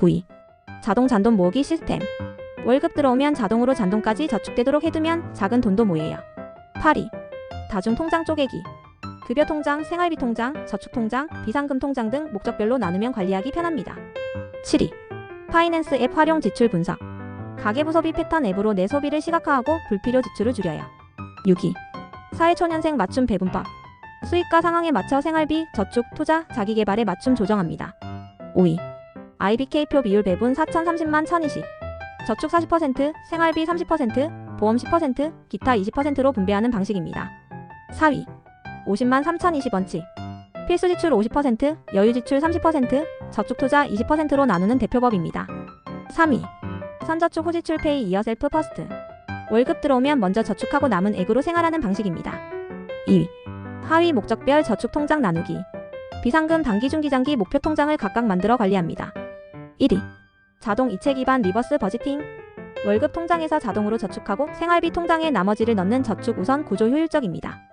9위. 자동 잔돈 모으기 시스템. 월급 들어오면 자동으로 잔돈까지 저축되도록 해두면 작은 돈도 모여요. 8위. 다중 통장 쪼개기. 급여 통장, 생활비 통장, 저축 통장, 비상금 통장 등 목적별로 나누면 관리하기 편합니다. 7위. 파이낸스 앱 활용 지출 분석. 가계부 소비 패턴 앱으로 내 소비를 시각화하고 불필요 지출을 줄여요. 6위. 사회초년생 맞춤 배분법. 수익과 상황에 맞춰 생활비, 저축, 투자, 자기개발에 맞춤 조정합니다. 5위. IBK표 비율 배분 4,030만 1,020. 저축 40%, 생활비 30%, 보험 10%, 기타 20%로 분배하는 방식입니다. 4위. 50만 3,020원치. 필수 지출 50%, 여유 지출 30%, 저축 투자 20%로 나누는 대표법입니다. 3위. 선저축 후지출 페이 이어 셀프 퍼스트. 월급 들어오면 먼저 저축하고 남은 액으로 생활하는 방식입니다. 2위. 하위 목적별 저축 통장 나누기. 비상금 단기 중기장기 목표 통장을 각각 만들어 관리합니다. 1위. 자동 이체 기반 리버스 버지팅. 월급 통장에서 자동으로 저축하고 생활비 통장에 나머지를 넣는 저축 우선 구조 효율적입니다.